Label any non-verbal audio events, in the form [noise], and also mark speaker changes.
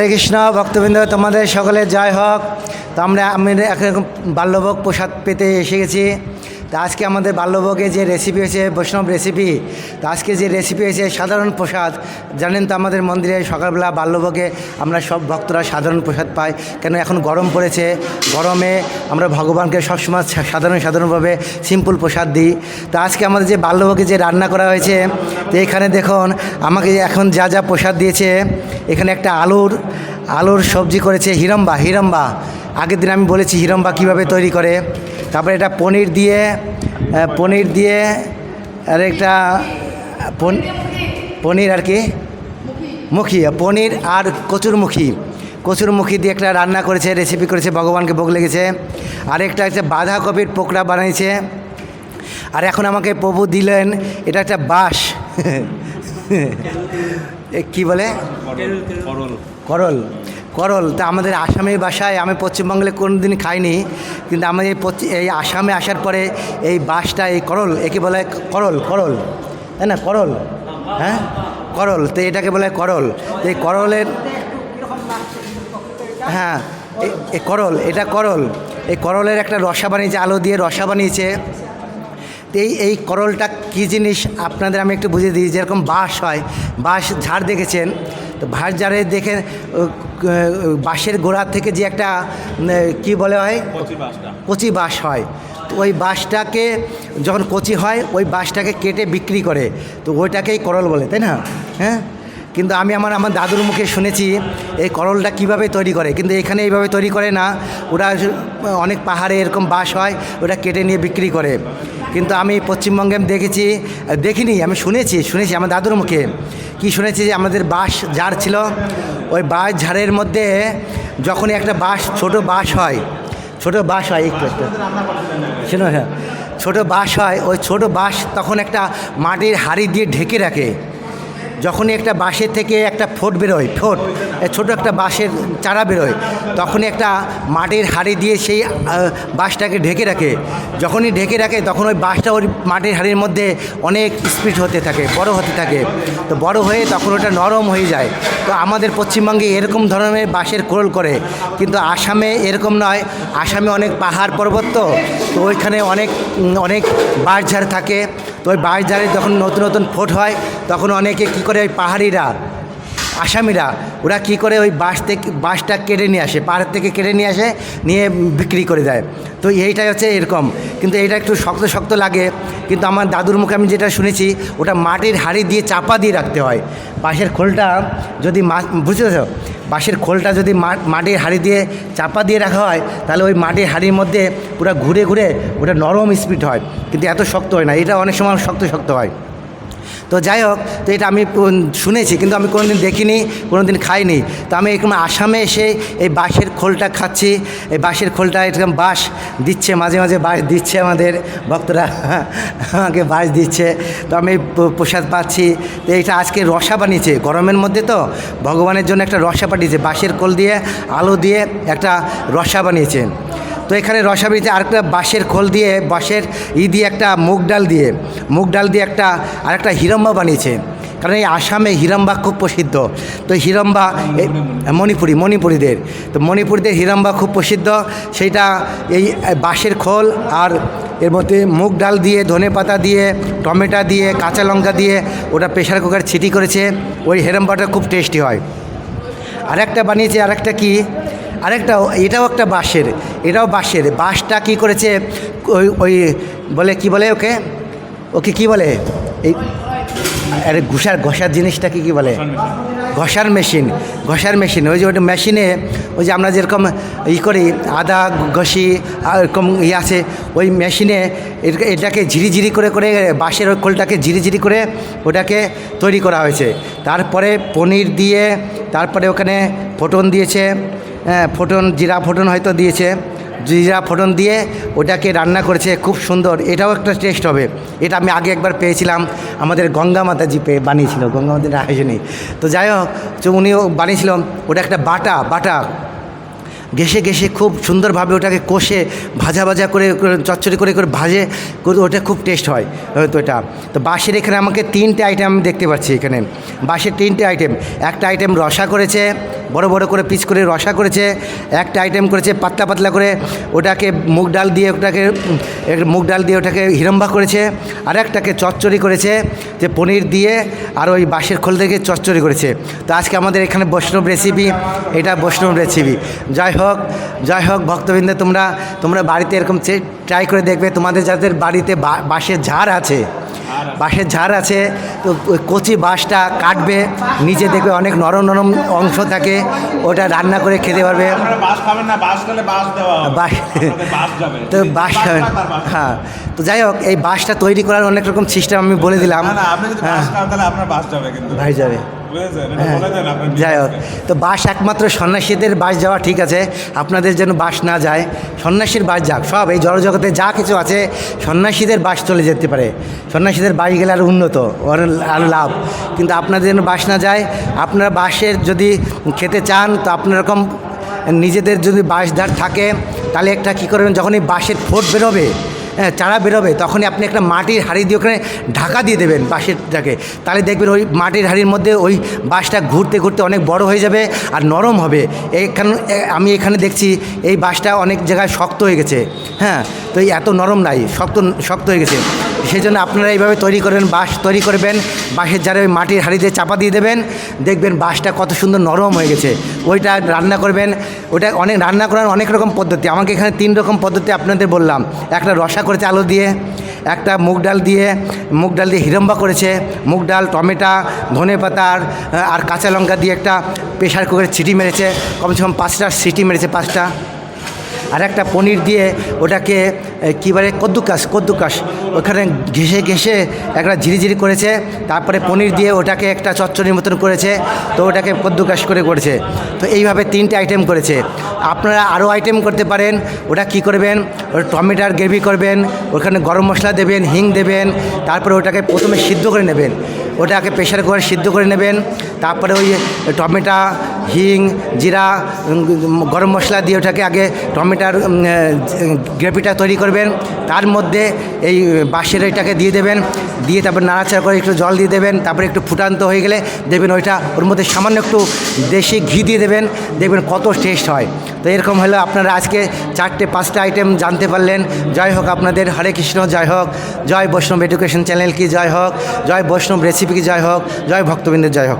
Speaker 1: হরে কৃষ্ণ, ভক্তবৃন্দ, তোমাদের সকলে জয় হোক। তো আমরা আমি এখন বাল্যভোগ প্রসাদ পেতে এসে গেছি। তো আজকে আমাদের বাল্যভোগে যে রেসিপি হয়েছে, বৈষ্ণব রেসিপি তো আজকে যে রেসিপি হয়েছে সাধারণ প্রসাদ, জানেন তো আমাদের মন্দিরে সকালবেলা বাল্যভোগে আমরা সব ভক্তরা সাধারণ প্রসাদ পাই। কেন এখন গরম পড়েছে, গরমে আমরা ভগবানকে সবসময় সাধারণ, সাধারণভাবে সিম্পল প্রসাদ দিই। তো আজকে আমাদের যে বাল্যভোগে যে রান্না করা হয়েছে, তো এখানে দেখুন, আমাকে এখন যা যা প্রসাদ দিয়েছে, এখানে একটা আলুর আলুর সবজি করেছে হিরম্বা হিরম্বা। আগের দিন আমি বলেছি হিরম্বা কীভাবে তৈরি করে। তারপরে এটা পনির দিয়ে পনির দিয়ে, আর একটা, পন- পনির আর কি? মুখী, পনির আর কচুরমুখী কচুরমুখী দিয়ে একটা রান্না করেছে রেসিপি করেছে, ভগবানকে ভোগ লেগেছে। আর একটা হচ্ছে বাঁধাকপির পোকড়া বানিয়েছে। আর এখন আমাকে প্রভু দিলেন, এটা একটা বাঁশ। [laughs] কি বলে? করল। করল। তা আমাদের আসামের বাসায় আমি পশ্চিমবঙ্গে কোনো দিন খাইনি কিন্তু আমাদের এই এই আসামে আসার পরে এই বাসটা এই করল একে বলে করল করল। তাই না? করল। হ্যাঁ? করল। তো এটাকে বলে করল। তো এই করলের হ্যাঁ এ করল এটা করল। এই করলের একটা রসা বানিয়েছে আলো দিয়ে রসা বানিয়েছে এই এই করলটা কী জিনিস আপনাদের আমি একটু বুঝিয়ে দিই যেরকম বাঁশ হয় বাঁশ ঝাড় দেখেছেন? তো বাঁশ ঝাড়ে দেখে বাঁশের গোড়ার থেকে যে একটা কি বলে হয়? কচি বাঁশ হয়। তো ওই বাঁশটাকে যখন কচি হয় ওই বাঁশটাকে কেটে বিক্রি করে। তো ওইটাকেই করল বলে তাই না? হ্যাঁ? কিন্তু আমি আমার আমার দাদুর মুখে শুনেছি এই করলটা কীভাবে তৈরি করে? কিন্তু এখানে এইভাবে তৈরি করে না। ওরা অনেক পাহাড়ে এরকম বাস হয় ওটা কেটে নিয়ে বিক্রি করে। কিন্তু আমি পশ্চিমবঙ্গে দেখেছি, দেখিনি, আমি শুনেছি শুনেছি আমার দাদুর মুখে। কি শুনেছি যে আমাদের বাস ঝাড় ছিল, ওই বাস ঝাড়ের মধ্যে যখনই একটা বাস ছোট বাস হয়, ছোট বাস হয়, একটু একটু। শোনো হ্যাঁ ছোটো বাস হয়, ওই ছোট বাস তখন একটা মাটির হাড়ি দিয়ে ঢেকে রাখে। যখনই একটা বাঁশের থেকে একটা ফোট বেরোয়, ফোট ছোট একটা বাঁশের চারা বেরোয়, তখনই একটা মাটির হাড়ি দিয়ে সেই বাঁশটাকে ঢেকে রাখে। যখনই ঢেকে রাখে, তখন ওই বাঁশটা ওই মাটির হাড়ির মধ্যে অনেক স্পিড হতে থাকে, বড় হতে থাকে। তো বড় হয়ে তখন ওটা নরম হয়ে যায়। তো আমাদের পশ্চিমবঙ্গে এরকম ধরনের বাঁশের কোরল করে, কিন্তু আসামে এরকম নয়। আসামে অনেক পাহাড় পর্বত তো তো ওইখানে অনেক অনেক বাঁশঝাড় থাকে। তো ওই বাঁশঝাড়ে যখন নতুন নতুন ফোট হয় তখন অনেকে কী করে ওই পাহাড়িরা, আসামিরা, ওরা কি করে ওই বাঁশ থেকে, বাঁশটা কেড়ে নিয়ে আসে, পাহাড় থেকে কেটে নিয়ে আসে, নিয়ে বিক্রি করে দেয়। তো এইটাই হচ্ছে এরকম। কিন্তু এটা একটু শক্ত শক্ত লাগে। কিন্তু আমার দাদুর মুখে আমি যেটা শুনেছি, ওটা মাটির হাঁড়ি দিয়ে চাপা দিয়ে রাখতে হয়। বাঁশের খোলটা যদি মা বুঝতে বাঁশের খোলটা যদি মাটির হাঁড়ি দিয়ে চাপা দিয়ে রাখা হয়, তাহলে ওই মাটির হাঁড়ির মধ্যে পুরো ঘুরে ঘুরে ওটা নরম স্পিড হয়। কিন্তু এত শক্ত হয় না। এটা অনেক সময় শক্ত শক্ত হয়। তো যাই হোক, তো এটা আমি শুনেছি কিন্তু আমি কোনোদিন দেখিনি, কোনোদিন খাইনি। তো আমি এরকম আসামে এসে এই বাঁশের খোলটা খাচ্ছি, এই বাঁশের খোলটা এরকম বাঁশ দিচ্ছে, মাঝে মাঝে বাঁশ দিচ্ছে আমাদের ভক্তরা, [laughs] আমাকে বাঁশ দিচ্ছে। তো আমি প্রসাদ পাচ্ছি। তো এটা আজকে রসা বানিয়েছে, গরমের মধ্যে তো ভগবানের জন্য একটা রসা পাঠিয়েছে, বাঁশের খোল দিয়ে, আলো দিয়ে একটা রসা বানিয়েছে। তো এখানে রসাবলিতে আরেকটা বাঁশের খোল দিয়ে, বাঁশের ই দিয়ে একটা মুগ ডাল দিয়ে, মুগ ডাল দিয়ে একটা, আরেকটা হিরম্বা বানিয়েছে। কারণ এই আসামে হিরম্বা খুব প্রসিদ্ধ। তো হিরম্বা মণিপুরি, মণিপুরীদের। তো মণিপুরীদের হিরম্বা খুব প্রসিদ্ধ। সেইটা এই বাঁশের খোল আর এর মধ্যে মুগ ডাল দিয়ে, ধনে পাতা দিয়ে, টমেটো দিয়ে, কাঁচা লঙ্কা দিয়ে ওটা প্রেশার কুকার ছিটি করেছে। ওই হিরম্বাটা খুব টেস্টি হয়। আরেকটা বানিয়েছে, আরেকটা কি? আরেকটা এটাও একটা বাঁশের এটাও বাঁশের। বাঁশটা কি করেছে? ওই ওই বলে কি বলে ওকে? ওকে কি বলে? এই আরে ঘুষার ঘষার জিনিসটা কি কি বলে? ঘষার মেশিন। ঘষার মেশিন ওই যে ওটা মেশিনে ওই যে আমরা যেরকম ই করি আদা ঘষি এরকম ই আছে ওই মেশিনে এটাকে- ঝিরিঝিরি করে করে বাঁশের ওই খোলটাকে ঝিরিঝিরি করে ওটাকে তৈরি করা হয়েছে। তারপরে পনির দিয়ে তারপরে ওখানে ফোটন দিয়েছে ফোটন, জিরা ফোটন হয়তো দিয়েছে। জিরা ফোটন দিয়ে ওটাকে রান্না করেছে, খুব সুন্দর। এটাও একটা টেস্ট হবে। এটা আমি আগে একবার পেয়েছিলাম। আমাদের গঙ্গা মাতাজি পেয়ে বানিয়েছিল। গঙ্গা মাতাজির আয়োজনে। তো যাই হোক উনিও বানিয়েছিল। ওটা একটা বাটা বাটা। ঘেসে ঘেসে খুব সুন্দরভাবে ওটাকে কষে ভাজা ভাজা করে চচ্চড়ি করে করে ভাজে ওটা খুব টেস্ট হয় হয়তো এটা। তো বাঁশের এখানে আমাকে তিনটে আইটেম আমি দেখতে পাচ্ছি এখানে। বাঁশের তিনটে আইটেম একটা আইটেম রসা করেছে, বড় বড় করে পিস করে রসা করেছে, একটা আইটেম করেছে পাতলা পাতলা করে ওটাকে মুগ ডাল দিয়ে ওটাকে মুগ ডাল দিয়ে ওটাকে হিরম্বা করেছে, আর একটাকে চচ্চড়ি করেছে, যে পনির দিয়ে, আর ওই বাঁশের খোল থেকে চচ্চড়ি করেছে। তো আজকে আমাদের এখানে বৈষ্ণব রেসিপি এটা বৈষ্ণব রেসিপি যাই হোক যাই হোক ভক্তবৃন্দ তোমরা তোমরা বাড়িতে এরকম ট্রাই করে দেখবে তোমাদের যাদের বাড়িতে বাঁশের ঝাড় আছে বাঁশের ঝাড় আছে তো ওই কচি বাঁশটা কাটবে নিচে দেখবে অনেক নরম নরম অংশ থাকে ওটা রান্না করে খেতে পারবে। তো বাঁশ খাবেন। হ্যাঁ তো যাই হোক এই বাঁশটা তৈরি করার অনেক রকম সিস্টেম আমি বলে দিলাম। হ্যাঁ। ভাই যাবে। হ্যাঁ, যাই হোক তো বাস একমাত্র সন্ন্যাসীদের বাস যাওয়া ঠিক আছে আপনাদের যেন বাস না যায় সন্ন্যাসীর বাস যাক সব এই জড়জগতে যা কিছু আছে সন্ন্যাসীদের বাস চলে যেতে পারে। সন্ন্যাসীদের বাস গেলে আরও উন্নত আর লাভ। কিন্তু আপনাদের যেন বাস না যায় আপনারা বাসের যদি খেতে চান তো আপনার এরকম নিজেদের যদি বাঁশধার থাকে তাহলে একটা কী করবেন যখনই এই বাঁশের ফোট বেরোবে চারা বেরোবে, তখনই আপনি একটা মাটির হাঁড়ি দিয়ে ওখানে ঢাকা দিয়ে দেবেন বাঁশেরটাকে। তাহলে দেখবেন ওই মাটির হাঁড়ির মধ্যে ওই বাঁশটা ঘুরতে ঘুরতে অনেক বড় হয়ে যাবে আর নরম হবে। এইখানে এ- আমি এখানে দেখছি এই বাঁশটা অনেক জায়গায় শক্ত হয়ে গেছে। হ্যাঁ তো এই এত নরম নাই, শক্ত শক্ত হয়ে গেছে। সেই জন্য আপনারা এইভাবে তৈরি করবেন, বাঁশ তৈরি করবেন, বাঁশের যারা ওই মাটির হাঁড়িতে চাপা দিয়ে দেবেন। দেখবেন বাঁশটা কত সুন্দর নরম হয়ে গেছে। ওইটা রান্না করবেন ওটা অনেক রান্না করার অনেক রকম পদ্ধতি। আমাকে এখানে তিন রকম পদ্ধতি আপনাদের বললাম। একটা রসা করেছে আলু দিয়ে, একটা মুগ ডাল দিয়ে, মুগ ডাল দিয়ে হিরম্বা করেছে, মুগ ডাল, টমেটা, ধনে পাতার আর কাঁচা লঙ্কা দিয়ে একটা প্রেশার কুকারে সিটি মেরেছে, কমসে কম পাঁচটা সিটি মেরেছে, পাঁচটা। আর একটা পনির দিয়ে ওটাকে কী বলে, কদ্দুকাস কদ্দুকাস। ওখানে ঘেসে ঘেসে একটা ঝিরিঝিরি করেছে, তারপরে পনির দিয়ে ওটাকে একটা চচ্চড়ির মতন করেছে, তো ওটাকে কদ্দুকাস করে করেছে তো এইভাবে তিনটে আইটেম করেছে। আপনারা আরও আইটেম করতে পারেন, ওটা কি করবেন, ওটা টমেটোর গ্রেভি করবেন, ওখানে গরম মশলা দেবেন, হিং দেবেন, তারপরে ওটাকে প্রথমে সিদ্ধ করে নেবেন। ওটাকে প্রেশার কুকারে সিদ্ধ করে নেবেন, তারপরে ওই টমেটো হিং, জিরা গরম মশলা দিয়ে ওটাকে আগে টমেটোর গ্রেভিটা তৈরি করবেন। তার মধ্যে এই বাঁশের এটাকে দিয়ে দেবেন। দিয়ে তারপর নাড়াচাড়া করে একটু জল দিয়ে দেবেন। তারপরে একটু ফুটান্ত হয়ে গেলে দেখবেন ওইটা ওর মধ্যে সামান্য একটু দেশি ঘি দিয়ে দেবেন। দেখবেন কত টেস্ট হয়। তো এরকম হলো আপনারা আজকে চারটে, পাঁচটা আইটেম জানতে পারলেন। জয় হোক আপনাদের। হরে কৃষ্ণ, জয় হোক। জয় বৈষ্ণব এডুকেশন চ্যানেল কি? জয় হোক। জয় বৈষ্ণব রেসিপি কি? জয় হোক। জয় ভক্তবৃন্দের জয় হোক।